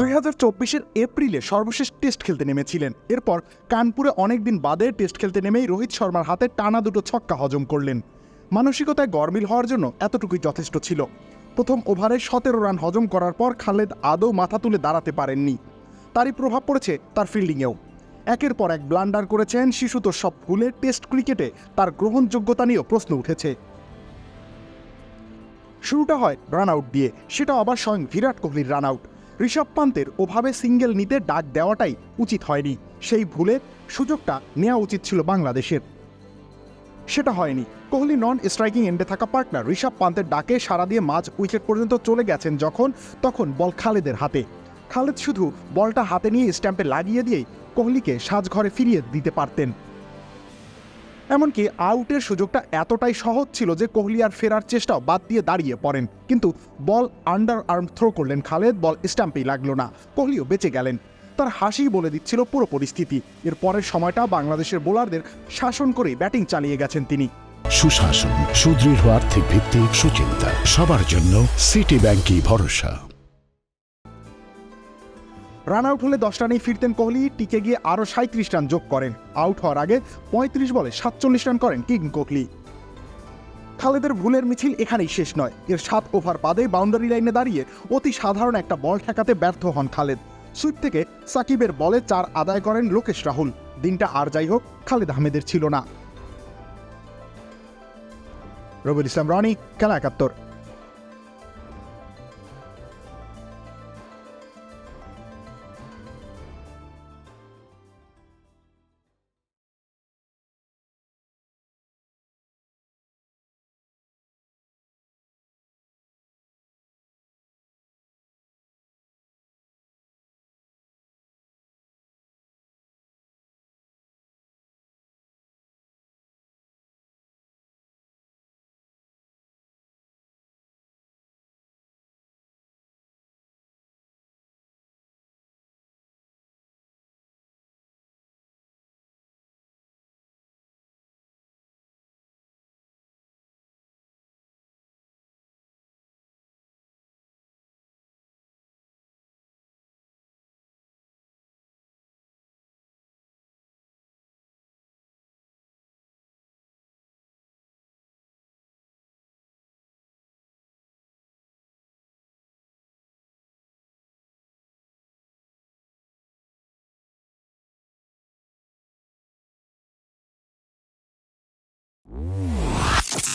দুই হাজার চব্বিশের এপ্রিলে সর্বশেষ টেস্ট খেলতে নেমেছিলেন। এরপর কানপুরে অনেক দিন বাদে টেস্ট খেলতে নেমেই রোহিত শর্মার হাতে টানা দুটো ছক্কা হজম করলেন। মানসিকতায় গরমিল হওয়ার জন্য এতটুকুই যথেষ্ট ছিল। প্রথম ওভারে সতেরো রান হজম করার পর খালেদ আদৌ মাথা তুলে দাঁড়াতে পারেননি। তারই প্রভাব পড়েছে তার ফিল্ডিংয়েও। একের পর এক ব্লান্ডার করেছেন শিশু তো সব ভুলে টেস্ট ক্রিকেটে তার গ্রহণযোগ্যতা নিয়েও প্রশ্ন উঠেছে। শুরুটা হয় রান আউট দিয়ে, সেটা আবার স্বয়ং বিরাট কোহলির রান আউট। ঋষভ পান্তের ওভাবে সিঙ্গেল নিতে ডাক দেওয়াটাই উচিত হয়নি। সেই ভুলে সুযোগটা নেওয়া উচিত ছিল বাংলাদেশের। সেটা হয়নি। কোহলি নন স্ট্রাইকিং এন্ডে থাকা পার্টনার ঋষভ পান্তের ডাকে সারা দিয়ে মাঝ উইকেট পর্যন্ত চলে গেছেন যখন, তখন বল খালেদের হাতে। খালেদ শুধু বলটা হাতে নিয়ে স্ট্যাম্পে লাগিয়ে দিয়েই কোহলিকে সাজঘরে ফিরিয়ে দিতে পারতেন। এমনকি আউটের সুযোগটা এতটাই সহজ ছিল যে কোহলি আর ফেরার চেষ্টাও বাদ দিয়ে দাঁড়িয়ে পড়েন। কিন্তু বল আন্ডার আর্ম থ্রো করলেন খালেদ, বল স্ট্যাম্পেই লাগল না। কোহলিও বেঁচে গেলেন। তার হাসি বলে দিচ্ছিল পুরো পরিস্থিতি। এর পরের সময়টা বাংলাদেশের বোলারদের শাসন করেই ব্যাটিং চালিয়ে গেছেন তিনি। সুশাসন, সুদৃঢ় আর্থিক ভিত্তি সুচিন্তা, সবার জন্য সিটি ব্যাংকই ভরসা। রান আউট হলে দশ রানেই ফিরতেন কোহলি, টিকে গিয়ে আরও সাঁত্রিশ রান যোগ করেন। আউট হওয়ার আগে পঁয়ত্রিশ বলে সাতচল্লিশ রান করেন কিং কোহলি। খালেদের ভুলের মিছিল এখানেই শেষ নয়। এর সাত ওভার বাদে বাউন্ডারি লাইনে দাঁড়িয়ে অতি সাধারণ একটা বল ঠেকাতে ব্যর্থ হন খালেদ। সুইপ থেকে সাকিবের বলে চার আদায় করেন লোকেশ রাহুল। দিনটা আর যাই হোক, খালেদ আহমেদের ছিল না। রবিউল ইসলাম, রনি, খেলা একাত্তর।